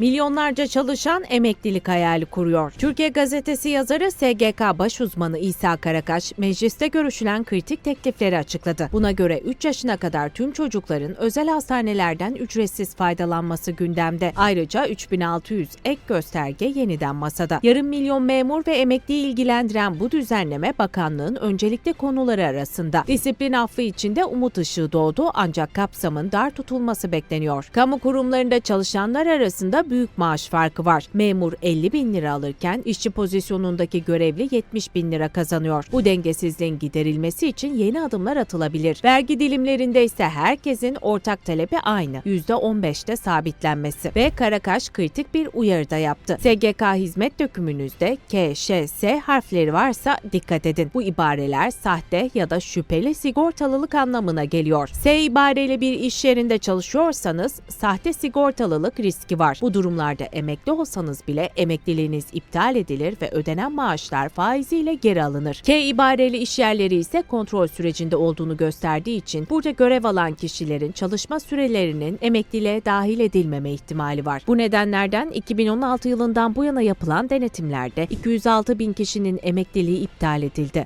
Milyonlarca çalışan emeklilik hayali kuruyor. Türkiye Gazetesi yazarı SGK baş uzmanı İsa Karakaş, mecliste görüşülen kritik teklifleri açıkladı. Buna göre 3 yaşına kadar tüm çocukların özel hastanelerden ücretsiz faydalanması gündemde. Ayrıca 3600 ek gösterge yeniden masada. Yarım milyon memur ve emekliyi ilgilendiren bu düzenleme bakanlığın öncelikli konuları arasında. Disiplin affı içinde umut ışığı doğdu ancak kapsamın dar tutulması bekleniyor. Kamu kurumlarında çalışanlar arasında büyük maaş farkı var. Memur 50 bin lira alırken işçi pozisyonundaki görevli 70 bin lira kazanıyor. Bu dengesizliğin giderilmesi için yeni adımlar atılabilir. Vergi dilimlerinde ise herkesin ortak talebi aynı. %15'te sabitlenmesi. Ve Karakaş kritik bir uyarıda yaptı. SGK hizmet dökümünüzde K, Ş, S harfleri varsa dikkat edin. Bu ibareler sahte ya da şüpheli sigortalılık anlamına geliyor. S ibareli bir iş yerinde çalışıyorsanız sahte sigortalılık riski var. Bu durumlarda emekli olsanız bile emekliliğiniz iptal edilir ve ödenen maaşlar faiziyle geri alınır. K ibareli iş yerleri ise kontrol sürecinde olduğunu gösterdiği için burada görev alan kişilerin çalışma sürelerinin emekliliğe dahil edilmeme ihtimali var. Bu nedenlerden 2016 yılından bu yana yapılan denetimlerde 206 bin kişinin emekliliği iptal edildi.